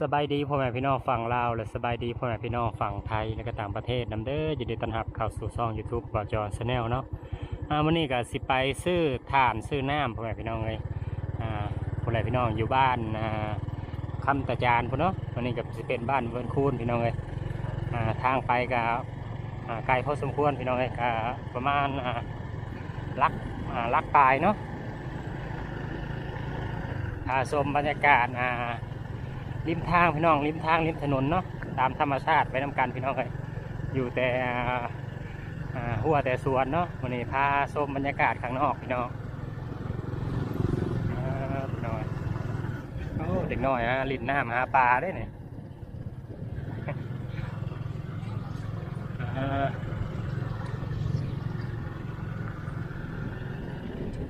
สบายดีพ่อแม่พี่น้องฝั่งลาวและสบายดีพ่อแม่พี่น้องฝั่งไทยและก็ต่างประเทศนํเด้อยินดีต้อนรับเข้าสู่ช่อง YouTube บอจอนชาแนลเนาะอ่าวันนี้ก็สิไปซื้อถ่านซื้อน้ำพ่อแม่พี่น้องเลยอ่าพ่อแม่พี่น้องอยู่บ้านอ่าคำตะจานพุ่นเนาะวันนี้ก็สิเป็นบ้านเวิร์นคูนพี่น้องเลยอ่าทางไปก็อ่าไกลพอสมควรพี่น้องเลยก็ประมาณอ่าลักอ่าลักปลายเนาะอ่าชมบรรยากาศอ่า ริมทางพี่น้องริมทางริมถนนเนาะตามธรรมชาติไปนำกันพี่น้องเลยอยู่แต่หัวแต่สวนเนาะวันนี้พาชมบรรยากาศข้างนอกพี่น้องพี่น้อยเด็กน้อยฮะลินน้ำหาปลาได้เนี่ย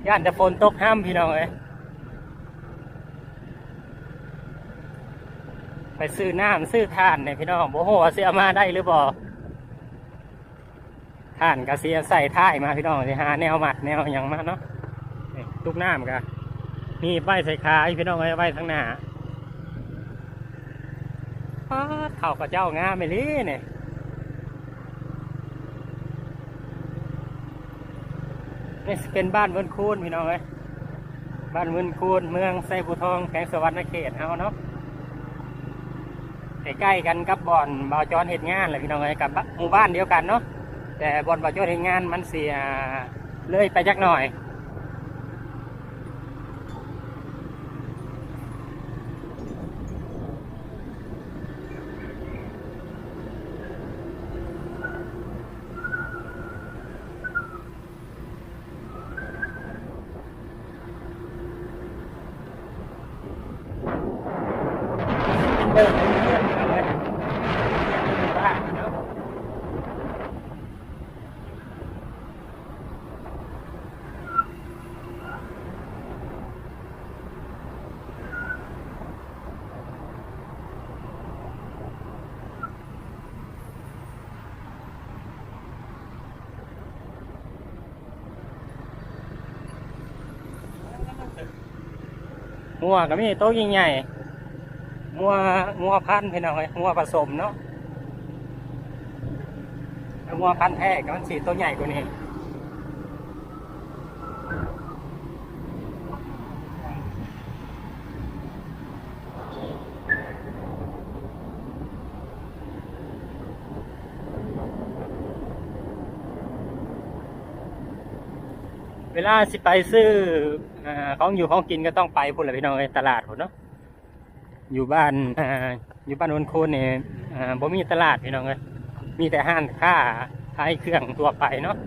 ย่านจะฝนตกห้ามพี่น้องเลย ไปซื้อน้ำซื้อทานเนี่ยพี่น้องโอ้โหเสียมาได้หรือบ่ทานกะเสียใส่ท้ายมาพี่น้องสิหาแนวหมัดแนวอย่างมาเนาะนี่ตุกน้ำกะนี่ใบใส่ขายพี่น้องไว้ใบทั้งหน้าเข่ากับเจ้างาไมไปลีเนี่ยนี่เป็นบ้านเวินคูนพี่น้องเอ้ยบ้านเวินคูนเมืองไซบูทองแขวงสวรรณเขตเฮาเนาะ ใกล้ๆกันกับบ่อนบาจอนเหตุงานแหละพี่น้องเลยกับหมู่บ้านเดียวกันเนาะแต่บ่อนบาจอนเหตุงานมันเสียเลยไปจักหน่อยเดินไปเรื่อยๆเอาไว้หมู่บ้านเนาะ งัวก็มีโต๊ะใหญ่ๆงัวงัวพันธุ์พี่น้องเอ้ยงัวผสมเนาะแล้วงัวพันธุ์แท้ก็มันสีตัวใหญ่กว่านี้เวลาสิไปซื้อ ของอยู่ของกินก็ต้องไปพุ่นแหละพี่น้องเอ้ยตลาดพุ่นเนาะอยู่บ้านออยู่บ้านวนโคนเนี่ยบ่มีตลาดพี่น้องเลยมีแต่ห้างค้าขายเครื่องตัวไปเนาะ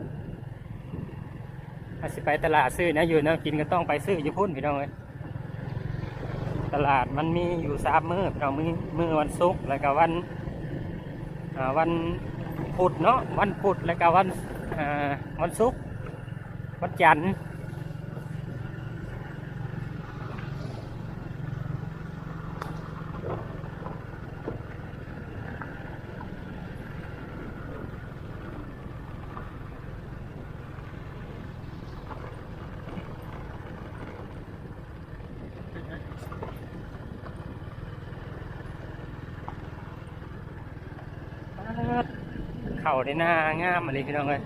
ถ้าสิไปตลาดซื้อนะอยู่เนาะกินก็ต้องไปซื้ออยู่พุ่นพี่น้องเลยตลาดมันมีอยู่สามมื้อพี่น้องมือมือวันศุกร์แล้วก็วันวันพุธเนาะวันพุธแล้วก็วันวันศุกร์วันจันทร์ เข่าได้หน้างามอะไรพี่น้องเลย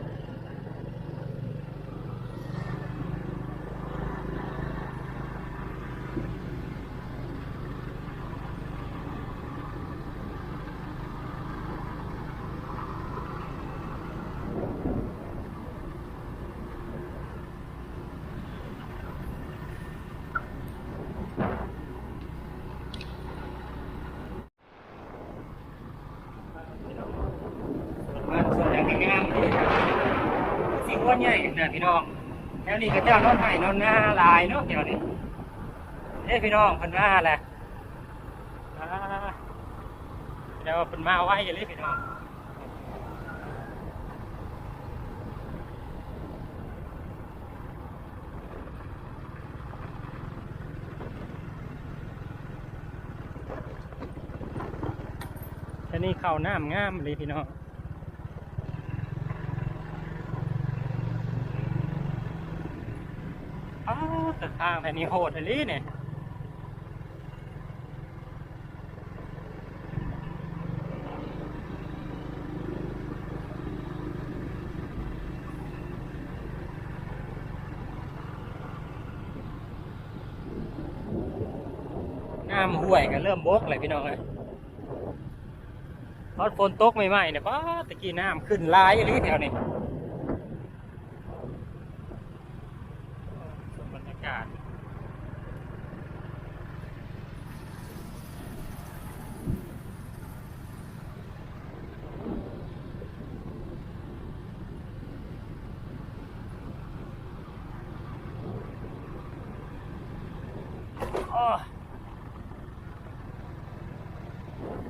มันส่วนอย่างงามเลย สีอ้วนใหญ่เนี่ยพี่น้องแล้วนี่ก็เจ้านอนไห่นอนหน้าลายเนาะเดี๋ยวนี้เอ้พี่น้องเพิ่นมาแหละเดี๋ยวเพิ่นมาไว้เลยพี่น้องอันนี้เข้าน้ำงามเลยพี่น้อง สุทางแต่นนี้โหดอันนี้เนี่น้ำห่วยกันเริ่มบกเลยพี่น้องเลยตอนฝนตกใหม่ๆเนี่ยป้าตะกี้น้ำขึ้นลายอันนี้แถวนี้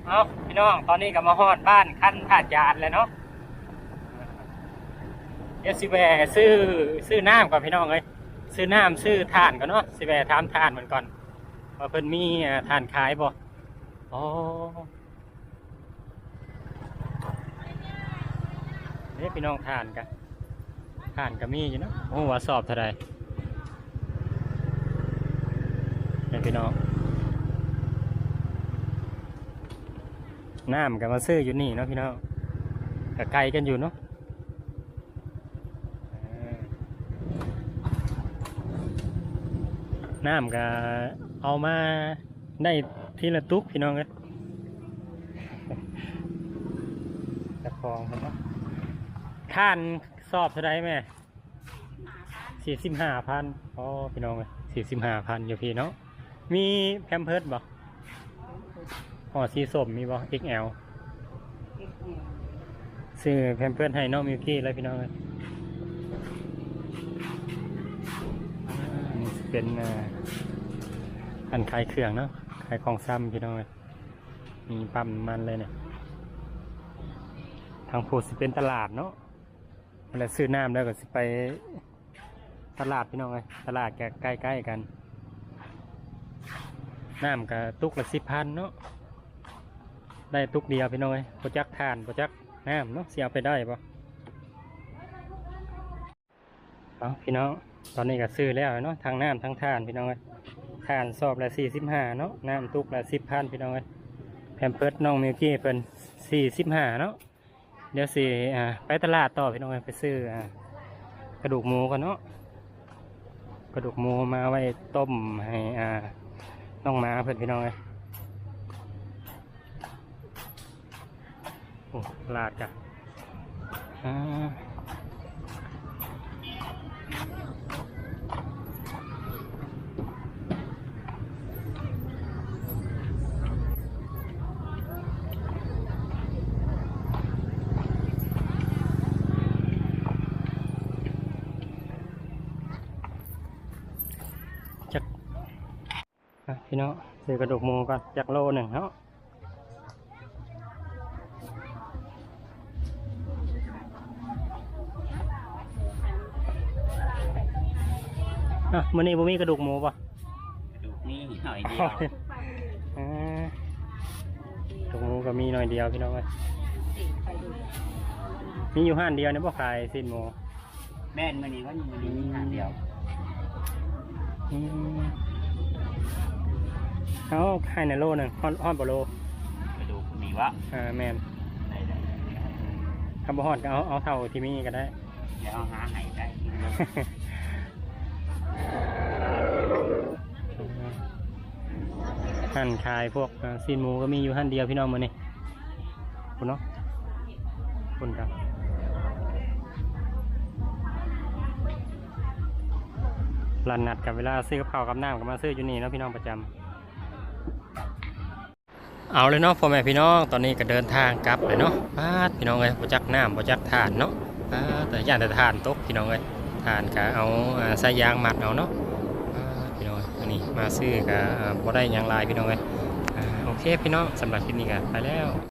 เอาพี่น้อง ตอนนี้ก็มาฮอดบ้านขั้นขาดยานเลยเนาะเดี๋ยวสิแวซื้อซื้อน้ำก่อนพี่น้องเลยซื้อน้ำซื้อถ่านก่อนเนาะสิแวถามถ่านเหมันก่อนว่าเพิ่นมีอ่าถ่านขายบ่อ๋อเด้พี่น้องถ่านกันถ่านก็มีอยู่เนาะโอ้ว่าสอบเท่าไรเด้ พี่น้องน้ำกับมาซื้ออยู่นี่เนาะพี่น้องกับไกลกันอยู่เนาะน้ำกับเอามาได้ทีละตุกพี่น้องเลยตะคองครับเนาะท่านสอบเท่าไรแม่สี่สิบห้าพันอ๋อพี่น้องเลยสี่สิบห้าพันอยู่พี่เนาะ มีแพมเพิร์ดบ่ห่อสีส้มมีบ่ XL ซื้อแพมเพิร์สให้น้องมิวกี้เลยพี่น้องเลยอ่านี่สิเป็นอ่าอันขายเครื่องเนาะขายของซ้ำพี่น้องเลยมีปั๊มน้ำมันเลยเนี่ย ทางโพสิเป็นตลาดเนาะเวลาซื้อน้ำแล้วก็สิไปตลาดพี่น้องเลยตลาดใกล้ๆกัน น้ำกับตุกละสิบพันเนาะได้ตุกเดียวพี่น้อยโปรจักทานโปรจักน้ำเนาะเสียไปได้ปะเอาพี่น้องตอนนี้ก็ซื้อแล้วเนาะทางน้ำทางทานพี่น้องเอ้ยทานสอบละสี่สิบห้าเนาะน้ำตุกละสิบพันพี่น้องเอ้ยแพมเพิร์ดน้องมิวกี้เป็นสี่สิบห้าเนาะเดี๋ยวสิอ่าไปตลาดต่อพี่น้องเอ้ยไปซื้ออ่ากระดูกหมูกันเนาะกระดูกหมูมาไว้ต้มให้อ่า ต้องมาเพื่อนพี่น้องเลยโอ้ลาดจ้ะอ่า พี่น้องซื้อกระดูกหมูก่อนจักโลหนึ่งเนาะอะมื้อนี้บ่มีกระดูกหมูป่ะดูนี่หน่อยเดียวอ่ากระดูกหมูก็มีหน่อยเดียวพี่น้องเอ้ยมีอยู่ห้านเดียวเนี่ยบ่ขายสิ้นหมูแม่นมันนี้ก็มันนี้มีหางเดียว อืม เอาขายในโลหนึ่งฮอนฮอนบ่โลกระดูกมีวะอ่าแมนได้ได้ถ้าบ่ฮอนก็เอาเอาเท่าที่มีก็ได้เดี๋ยวเอาหาให้ได้หั่นขายพวกอ่าซีนหมูก็มีอยู่หั่นเดียวพี่น้องมือนี่คุณเนาะคุณครับรันนัดกับเวลาซื้อกับข้าวกับน้ำก็มาซื้ออยู่นี่เนาะพี่น้องประจำ เอาเลยเนาะพ่อแม่พี่น้องตอนนี้ก็เดินทางกลับเลยเนาะปาพี่น้องเลยประจักน้ำประจักทานเนาะปาแต่ย่านแต่ทานตกพี่น้องเลยทานก็เอาสายยางมัดเอาเนาะอ่าพี่น้องอันนี้มาซื้อกับบ่ได้ยางลายพี่น้องเลยโอเคพี่น้องสำหรับคลิปนี้ก็ไปแล้ว